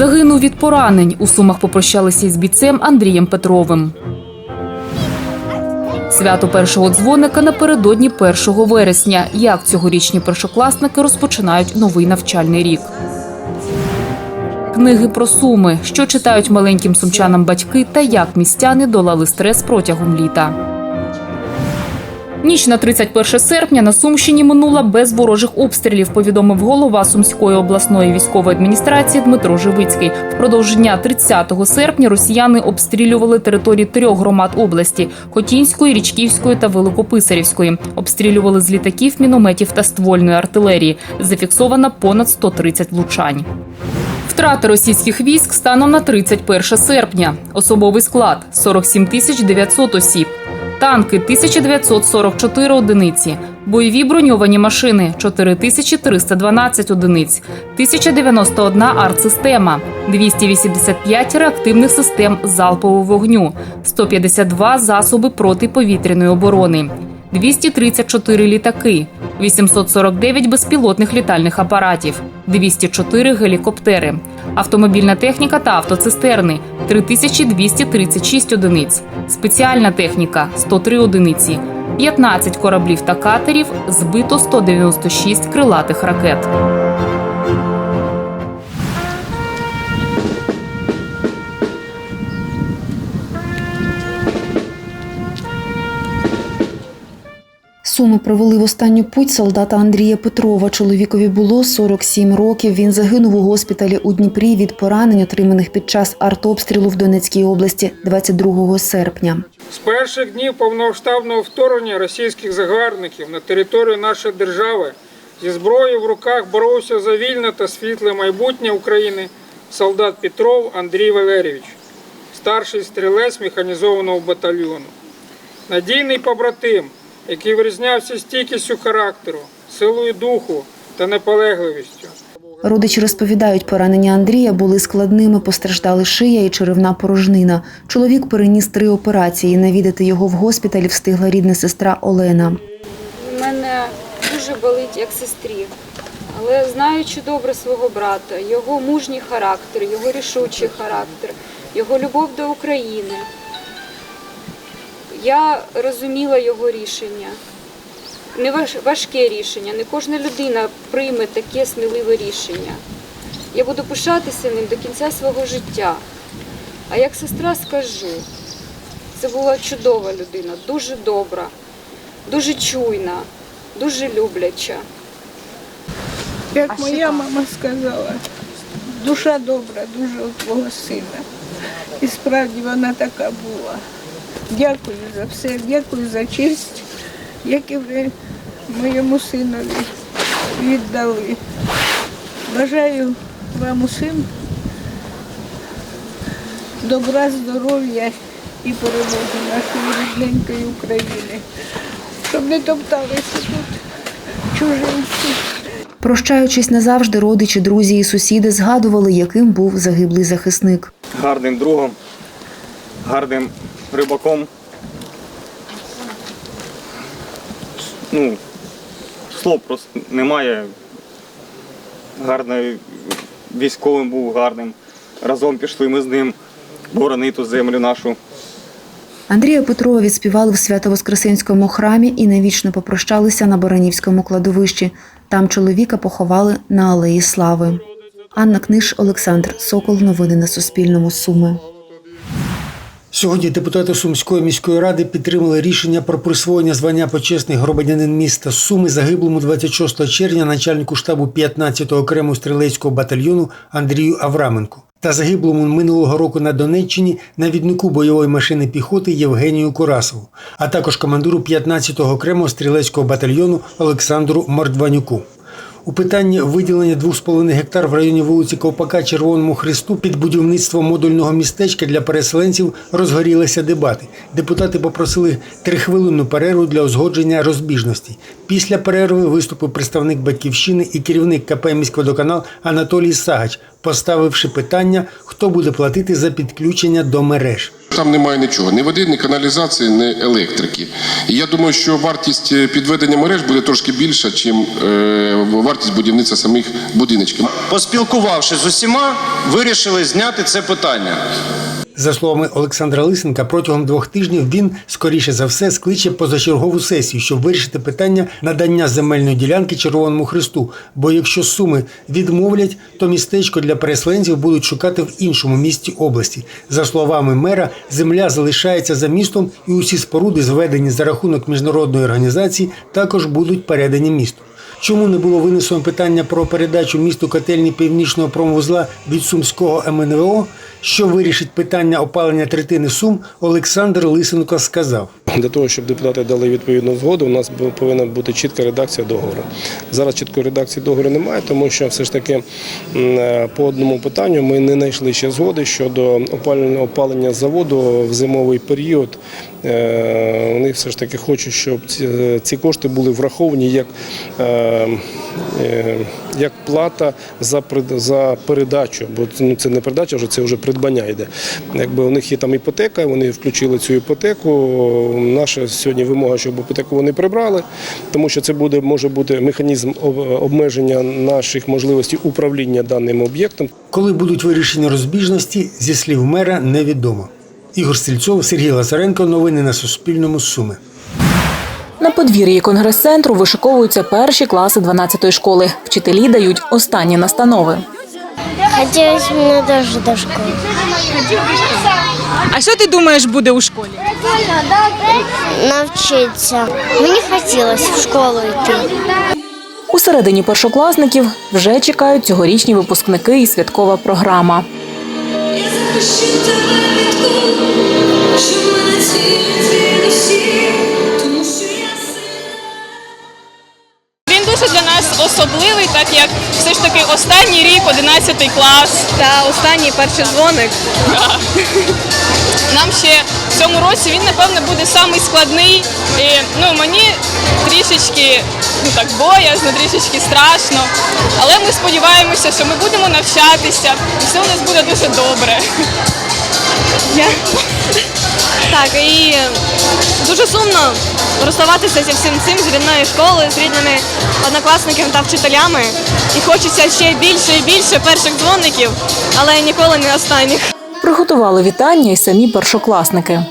Загинув від поранень. У Сумах попрощалися із бійцем Андрієм Петровим. Свято першого дзвоника напередодні 1 вересня. Як цьогорічні першокласники розпочинають новий навчальний рік. Книги про суми, що читають маленьким сумчанам батьки та як містяни долали стрес протягом літа. Ніч на 31 серпня на Сумщині минула без ворожих обстрілів, повідомив голова Сумської обласної військової адміністрації Дмитро Живицький. Впродовж дня 30 серпня росіяни обстрілювали території трьох громад області Хотінської, Річківської та Великописарівської. Обстрілювали з літаків, мінометів та ствольної артилерії. Зафіксовано понад 130 влучань. Втрати російських військ станом на 31 серпня. Особовий склад 47 тисяч 900 осіб. Танки 1944 одиниці, бойові броньовані машини 4312 одиниць, 1091 артсистема, 285 реактивних систем залпового вогню, 152 засоби протиповітряної оборони, 234 літаки, 849 безпілотних літальних апаратів, 204 гелікоптери, автомобільна техніка та автоцистерни 3236 одиниць, спеціальна техніка 103 одиниці, 15 кораблів та катерів, збито 196 крилатих ракет. Суми провели в останню путь солдата Андрія Петрова. Чоловікові було 47 років. Він загинув у госпіталі у Дніпрі від поранень, отриманих під час артобстрілу в Донецькій області 22 серпня. З перших днів повномасштабного вторгнення російських загарбників на територію нашої держави зі зброєю в руках боровся за вільне та світле майбутнє України солдат Петров Андрій Валерійович, старший стрілець механізованого батальйону. Надійний побратим, який вирізнявся стійкістю характеру, силою духу та наполегливістю. Родичі розповідають, поранення Андрія були складними, постраждали шия і черевна порожнина. Чоловік переніс три операції. Навідати його в госпіталі встигла рідна сестра Олена. У мене дуже болить як сестрі. Але знаючи добре свого брата, його мужній характер, його рішучий характер, його любов до України, я розуміла його рішення. Не важке рішення, не кожна людина прийме таке сміливе рішення. Я буду пишатися ним до кінця свого життя. А як сестра скажу, це була чудова людина, дуже добра, дуже чуйна, дуже любляча. Як моя мама сказала, душа добра, дуже у твого сина. І справді вона така була. Дякую за все, дякую за честь, яку ви моєму синові віддали. Бажаю вам усім добра, здоров'я і перемоги нашої рідненької України, щоб не топталися тут чужинці. Прощаючись назавжди, родичі, друзі і сусіди згадували, яким був загиблий захисник. гарним другом, гарним рибаком. Ну, слов просто немає. Гарний військовим був гарним. Разом пішли ми з ним боронити ту землю нашу. Андрія Петрова відспівали в Свято-Воскресенському храмі і навічно попрощалися на Баранівському кладовищі. Там чоловіка поховали на Алеї Слави. Анна Книж, Олександр Сокол. Новини на Суспільному. Суми. Сьогодні депутати Сумської міської ради підтримали рішення про присвоєння звання почесний громадянин міста Суми загиблому 26 червня начальнику штабу 15-го окремого стрілецького батальйону Андрію Авраменку та загиблому минулого року на Донеччині навіднику бойової машини піхоти Євгенію Курасову, а також командиру 15-го окремого стрілецького батальйону Олександру Мордванюку. У питанні виділення 2,5 гектар в районі вулиці Ковпака Червоному Христу під будівництво модульного містечка для переселенців розгорілися дебати. Депутати попросили трихвилинну перерву для узгодження розбіжностей. Після перерви виступив представник батьківщини і керівник КП «Міськводоканал» Анатолій Сагач, поставивши питання, хто буде платити за підключення до мереж. Там немає нічого, ні води, ні каналізації, ні електрики. І я думаю, що вартість е, підведення мереж буде трошки більша, ніж вартість будівництва самих будиночків. Поспілкувавшись з усіма, вирішили зняти це питання. За словами Олександра Лисенка, протягом двох тижнів він, скоріше за все, скличе позачергову сесію, щоб вирішити питання надання земельної ділянки Червоному Христу. Бо якщо суми відмовлять, то містечко для переселенців будуть шукати в іншому місті області. За словами мера, земля залишається за містом, і усі споруди, зведені за рахунок міжнародної організації, також будуть передані місту. Чому не було винесено питання про передачу місту котельні північного промвузла від Сумського МНВО? Що вирішить питання опалення третини Сум, Олександр Лисенко сказав. Для того, щоб депутати дали відповідну згоду, у нас повинна бути чітка редакція договору. Зараз чіткої редакції договору немає, тому що все ж таки е, по одному питанню ми не знайшли ще згоди щодо опалення, опалення заводу в зимовий період. Е, Вони все ж таки хочуть, щоб ці, ці кошти були враховані як, е, е, як плата за, за передачу, бо ну, це не передача, вже це вже придбання йде. Якби у них є там іпотека, вони включили цю іпотеку. Наша сьогодні вимога, щоб іпотеку вони прибрали, тому що це буде може бути механізм обмеження наших можливостей управління даним об'єктом. Коли будуть вирішені розбіжності, зі слів мера, невідомо. Ігор Стрільцов, Сергій Лазаренко. Новини на Суспільному. Суми. На подвір'ї конгрес-центру вишиковуються перші класи 12-ї школи. Вчителі дають останні настанови. Хотелось мне даже до школы. А що ти думаєш буде у школі? Навчиться. Мені хотілося в школу йти. У середині першокласників вже чекають цьогорічні випускники і святкова програма. Він дуже для нас особливий, так як все ж таки останній рік, 11 клас. Та останній перший дзвоник. Нам ще в цьому році він, напевно, буде самий складний. І ну, мені трішечки ну, так, боязно, трішечки страшно. Але ми сподіваємося, що ми будемо навчатися, і все у нас буде дуже добре. Так, і дуже сумно розставатися зі всім цим, з рідною школою, з рідними однокласниками та вчителями. І хочеться ще більше і більше перших дзвоників, але ніколи не останніх. Приготували вітання й самі першокласники.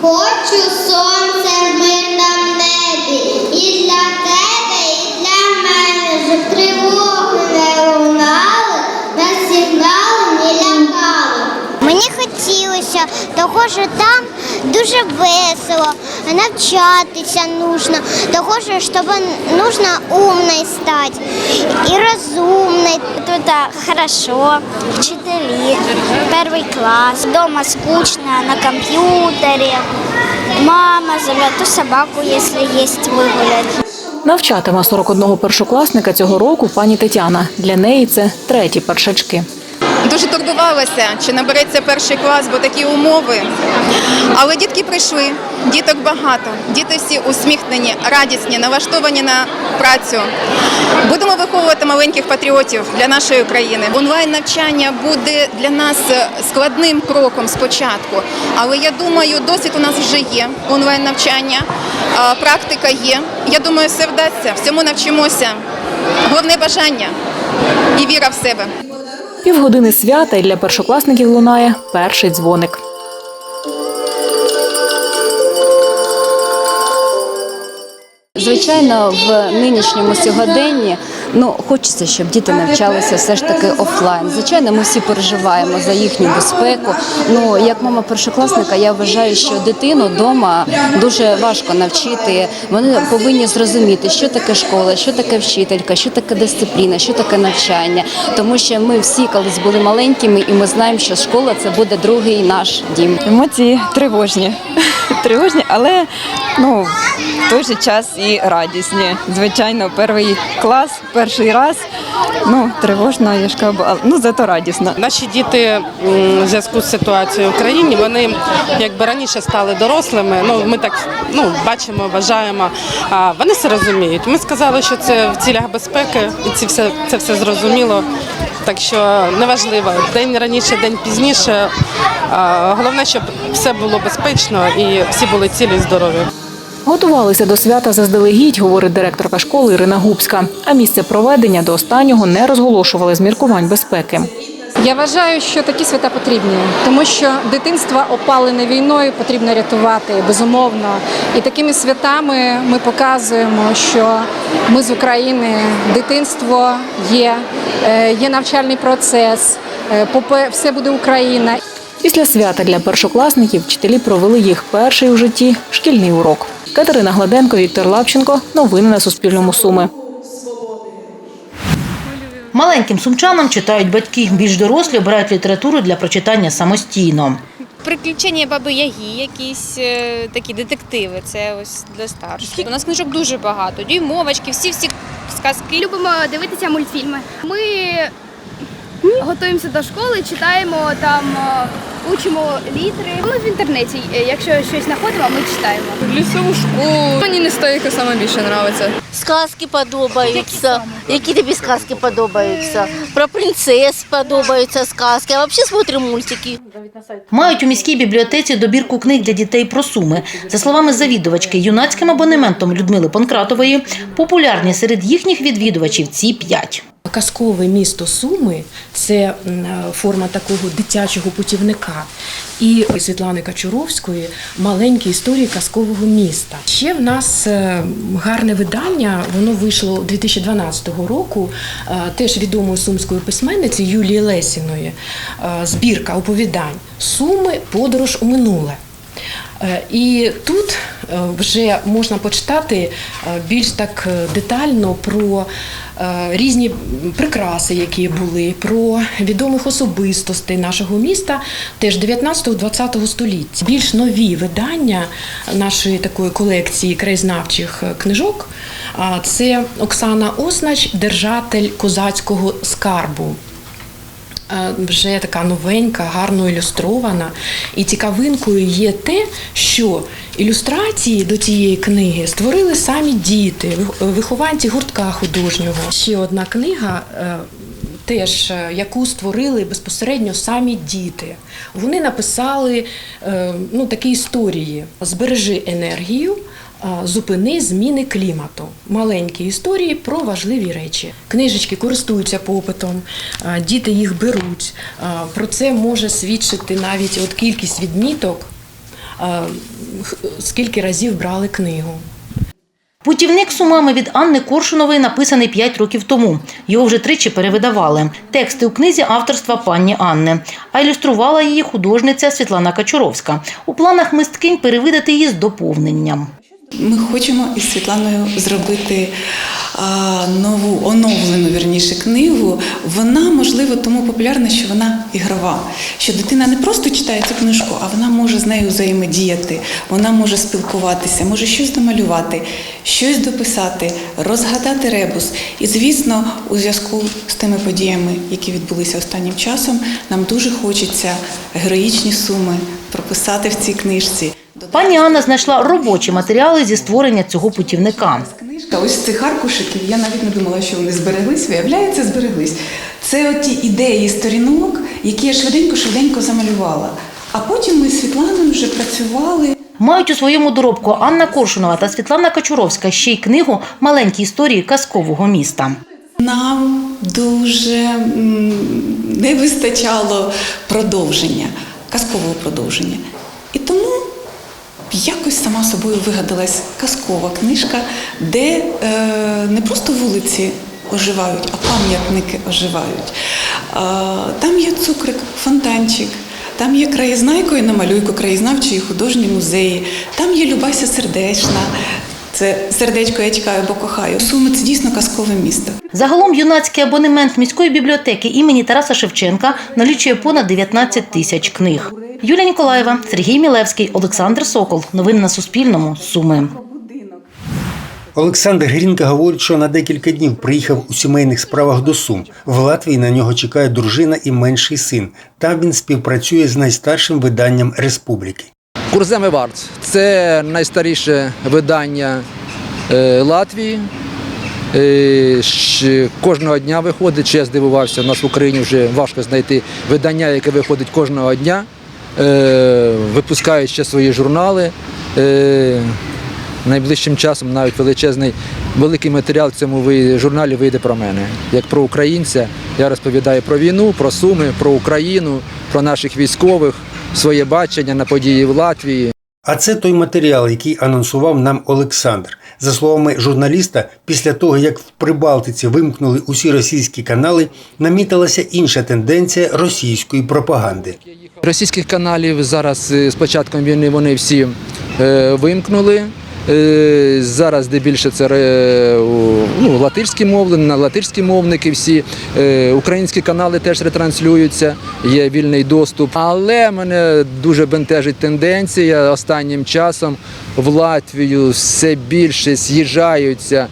Хочу сонце в мирному небі. І для тебе, і для мене, щоб тривоги не лунали, на сигнали не лякали. Мені хотілося того, що там дуже весело, навчатися нужно, того, що щоб нужно умной стати і розумний. Тут хорошо, вчителі, перший клас, вдома скучно, на комп'ютері. Мама зовет ту собаку, якщо є, вигулять. Навчатиме 41 першокласника цього року пані Тетяна. Для неї це треті першачки. Дуже турбувалася, чи набереться перший клас, бо такі умови. Але дітки прийшли, діток багато, діти всі усміхнені, радісні, налаштовані на працю. Будемо виховувати маленьких патріотів для нашої країни. Онлайн навчання буде для нас складним кроком спочатку, але я думаю, досвід у нас вже є онлайн навчання, практика є. Я думаю, все вдасться, всьому навчимося. Головне бажання і віра в себе. Півгодини свята і для першокласників лунає перший дзвоник. Звичайно, в нинішньому сьогоденні ну хочеться, щоб діти навчалися все ж таки офлайн. Звичайно, ми всі переживаємо за їхню безпеку. Ну як мама першокласника, я вважаю, що дитину вдома дуже важко навчити. Вони повинні зрозуміти, що таке школа, що таке вчителька, що таке дисципліна, що таке навчання. Тому що ми всі колись були маленькими, і ми знаємо, що школа це буде другий наш дім. Емоції тривожні. Тривожні, але ну, в той же час і радісні. Звичайно, перший клас, перший раз. Ну, тривожно, я ж ну зато радісно. Наші діти в зв'язку з ситуацією в Україні, вони якби раніше стали дорослими. Ну ми так ну бачимо, вважаємо. А вони все розуміють. Ми сказали, що це в цілях безпеки, і ці все це все зрозуміло. Так що неважливо, день раніше, день пізніше. Головне, щоб все було безпечно і всі були цілі і здорові. Готувалися до свята заздалегідь, говорить директорка школи Ірина Губська. А місце проведення до останнього не розголошували з міркувань безпеки. Я вважаю, що такі свята потрібні, тому що дитинство опалене війною потрібно рятувати безумовно. І такими святами ми показуємо, що ми з України, дитинство є, е, є навчальний процес, е, все буде Україна. Після свята для першокласників вчителі провели їх перший у житті шкільний урок. Катерина Гладенко, Віктор Лапченко. Новини на Суспільному. Суми. Маленьким сумчанам читають батьки. Більш дорослі обирають літературу для прочитання самостійно. Приключення баби Ягі, якісь е, такі детективи. Це ось для старших. У нас книжок дуже багато. Дюймовочки, всі всі сказки. Любимо дивитися мультфільми. Ми готуємося до школи, читаємо там, е, учимо літери. Ми в інтернеті, е, якщо щось знаходимо, ми читаємо. Лісову школу. Мені не стойка саме більше подобається. Сказки подобаються. Які тобі сказки подобаються? Про принцес подобаються сказки. А взагалі смотримо мультики. Мають у міській бібліотеці добірку книг для дітей про суми. За словами завідувачки, юнацьким абонементом Людмили Панкратової популярні серед їхніх відвідувачів ці п'ять. Казкове місто Суми це форма такого дитячого путівника. І Світлани Качуровської маленькі історії казкового міста. Ще в нас е, гарне видання, воно вийшло 2012 року, е, теж відомої сумської письменниці Юлії Лесіної. е, Збірка оповідань Суми, подорож у минуле. Е, І тут е, вже можна почитати е, більш так е, детально про е, різні прикраси, які були, про відомих особистостей нашого міста, теж 19-20 століття. Більш нові видання нашої такої колекції краєзнавчих е, книжок. Це Оксана Оснач, держатель козацького скарбу. Е, вже така новенька, гарно ілюстрована. І цікавинкою є те, що ілюстрації до цієї книги створили самі діти, вих- вихованці гуртка художнього. Ще одна книга. е, Теж е, яку створили безпосередньо самі діти. Вони написали ну, такі історії: збережи енергію, Зупини зміни клімату. Маленькі історії про важливі речі. Книжечки користуються попитом, діти їх беруть. Про це може свідчити навіть от кількість відміток, скільки разів брали книгу. Путівник сумами від Анни Коршунової написаний 5 років тому. Його вже тричі перевидавали. Тексти у книзі авторства пані Анни. А ілюструвала її художниця Світлана Качуровська. У планах мисткинь перевидати її з доповненням. Ми хочемо із Світланою зробити нову оновлену вірніше книгу. Вона можливо тому популярна, що вона ігрова. Що дитина не просто читає цю книжку, а вона може з нею взаємодіяти, вона може спілкуватися, може щось домалювати, щось дописати, розгадати ребус. І звісно, у зв'язку з тими подіями, які відбулися останнім часом, нам дуже хочеться героїчні суми прописати в цій книжці. Пані Анна знайшла робочі матеріали зі створення цього путівника. Книжка, ось цих аркушиків, я навіть не думала, що вони збереглись, виявляється, збереглись. Це оті ідеї сторінок, які я швиденько-швиденько замалювала. А потім ми з Світланою вже працювали. Мають у своєму доробку Анна Коршунова та Світлана Качуровська ще й книгу Маленькі історії казкового міста. Нам дуже не вистачало продовження, казкового продовження. Якось сама собою вигадалась казкова книжка, де е, не просто вулиці оживають, а пам'ятники оживають. Е, там є цукрик, фонтанчик. Там є краєзнайкою на малюйку, краєзнавчої художні музеї. Там є Любася Сердечна. Це сердечко я чекаю, бо кохаю. Суми це дійсно казкове місто. Загалом юнацький абонемент міської бібліотеки імені Тараса Шевченка налічує понад 19 тисяч книг. Юлія Ніколаєва, Сергій Мілевський, Олександр Сокол. Новини на Суспільному. Суми. Олександр Грінка говорить, що на декілька днів приїхав у сімейних справах до Сум. В Латвії на нього чекає дружина і менший син. Там він співпрацює з найстаршим виданням республіки. Курземи Варц це найстаріше видання е, Латвії. Е, Кожного дня виходить. Чи я здивувався, у нас в Україні вже важко знайти видання, яке виходить кожного дня. е, випускають ще свої журнали. Найближчим часом навіть величезний великий матеріал в цьому журналі вийде про мене. Як про українця, я розповідаю про війну, про Суми, про Україну, про наших військових, своє бачення на події в Латвії. А це той матеріал, який анонсував нам Олександр. За словами журналіста, після того, як в Прибалтиці вимкнули усі російські канали, намітилася інша тенденція російської пропаганди. Російських каналів зараз е, з початком війни вони всі е, вимкнули. Е, Зараз де більше це ну, латирські на латирські мовники всі. Е, Українські канали теж ретранслюються, є вільний доступ. Але мене дуже бентежить тенденція останнім часом в Латвію все більше з'їжджаються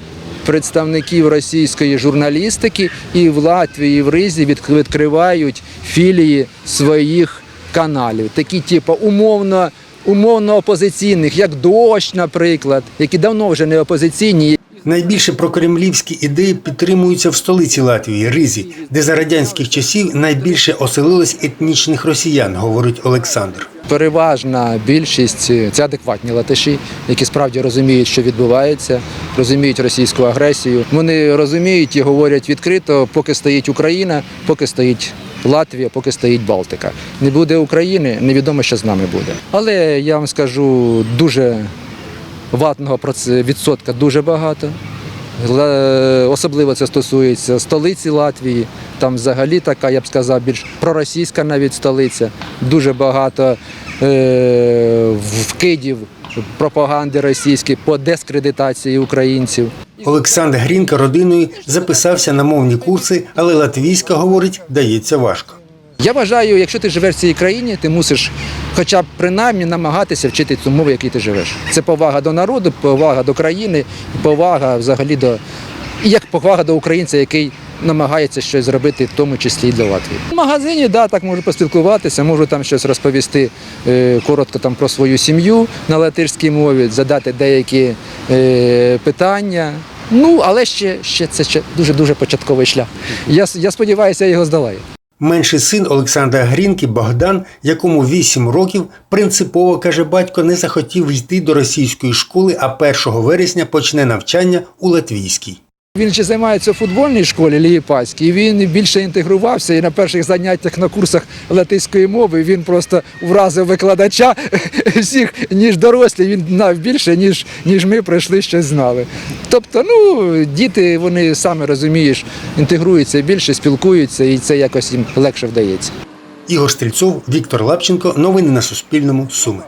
представників російської журналістики і в Латвії, і в Ризі від- відкривають філії своїх каналів, такі, типу, умовно, умовно опозиційних, як дощ, наприклад, які давно вже не опозиційні. Найбільше прокремлівські ідеї підтримуються в столиці Латвії Ризі, де за радянських часів найбільше оселилось етнічних росіян, говорить Олександр. Переважна більшість е, це адекватні латиші, які справді розуміють, що відбувається, розуміють російську агресію. Вони розуміють і говорять відкрито, поки стоїть Україна, поки стоїть Латвія, поки стоїть Балтика. Не буде України, невідомо, що з нами буде. Але я вам скажу, дуже ватного відсотка дуже багато. Особливо це стосується столиці Латвії. Там взагалі така, я б сказав, більш проросійська навіть столиця. Дуже багато е- вкидів пропаганди російської по дискредитації українців. Олександр Грінка родиною записався на мовні курси, але латвійська, говорить, дається важко. Я вважаю, якщо ти живеш в цій країні, ти мусиш хоча б принаймні намагатися вчити цю мову, в якій ти живеш. Це повага до народу, повага до країни, повага взагалі до як повага до українця, який намагається щось зробити, в тому числі і для Латвії. В магазині, да, так можу поспілкуватися, можу там щось розповісти е, коротко там про свою сім'ю на латирській мові, задати деякі е, питання. Ну, але ще, ще це ще дуже дуже початковий шлях. Я, я сподіваюся, я його здолаю. Менший син Олександра Грінки Богдан, якому 8 років, принципово каже батько, не захотів йти до російської школи, а 1 вересня почне навчання у латвійській. Він ще займається у футбольній школі Лієпаській, і він більше інтегрувався і на перших заняттях на курсах латиської мови він просто вразив викладача всіх, ніж дорослі, він знав більше, ніж, ніж ми пройшли щось знали. Тобто, ну, діти, вони саме розумієш, інтегруються більше, спілкуються, і це якось їм легше вдається. Ігор Стрільцов, Віктор Лапченко. Новини на Суспільному. Суми.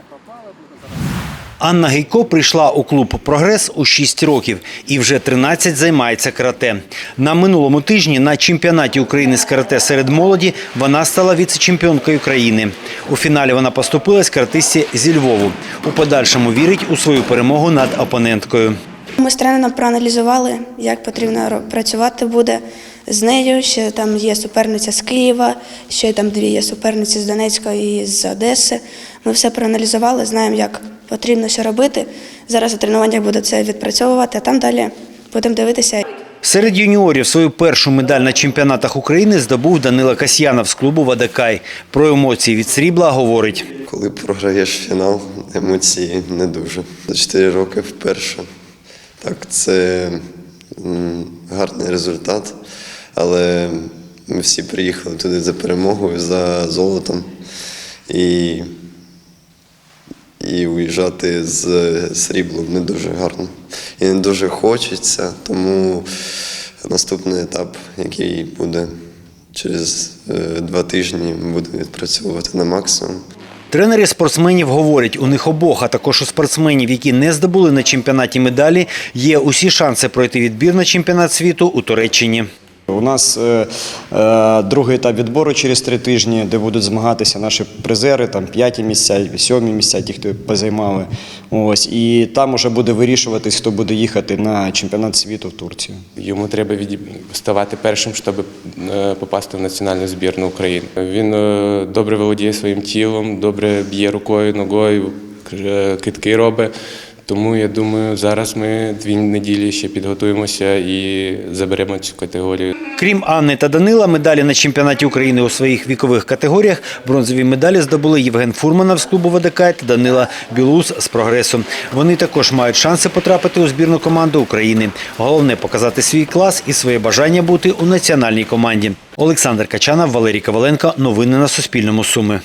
Анна Гейко прийшла у клуб Прогрес у 6 років і вже 13 займається карате. На минулому тижні на чемпіонаті України з карате серед молоді вона стала віце-чемпіонкою країни. У фіналі вона поступилась каратисті зі Львову. У подальшому вірить у свою перемогу над опоненткою. Ми з тренером проаналізували, як потрібно працювати буде з нею. Ще там є суперниця з Києва, ще там дві є суперниці з Донецька і з Одеси. Ми все проаналізували, знаємо, як потрібно що робити. Зараз у тренуваннях буду це відпрацьовувати, а там далі будемо дивитися. Серед юніорів свою першу медаль на чемпіонатах України здобув Данила Касьянов з клубу Вадакай. Про емоції від срібла говорить. Коли програєш фінал, емоції не дуже. За 4 роки вперше. Так, це гарний результат, але ми всі приїхали туди за перемогою, за золотом. І, і уїжджати з сріблом не дуже гарно. І не дуже хочеться, тому наступний етап, який буде через е, два тижні, буду відпрацьовувати на максимум. Тренери спортсменів говорять, у них обох, а також у спортсменів, які не здобули на чемпіонаті медалі, є усі шанси пройти відбір на чемпіонат світу у Туреччині. У нас е, е, другий етап відбору через три тижні, де будуть змагатися наші призери, там п'яті місця, сьомі місця, ті, хто позаймали. Ось і там уже буде вирішуватись, хто буде їхати на чемпіонат світу в Турцію. Йому треба ставати першим, щоб е, попасти в національну збірну України. Він добре володіє своїм тілом, добре б'є рукою, ногою, китки робить. Тому я думаю, зараз ми дві неділі ще підготуємося і заберемо цю категорію. Крім Анни та Данила, медалі на чемпіонаті України у своїх вікових категоріях бронзові медалі здобули Євген Фурманов з клубу ВДК та Данила Білус з прогресу. Вони також мають шанси потрапити у збірну команду України. Головне показати свій клас і своє бажання бути у національній команді. Олександр Качанов, Валерій Коваленко. Новини на Суспільному. Суми.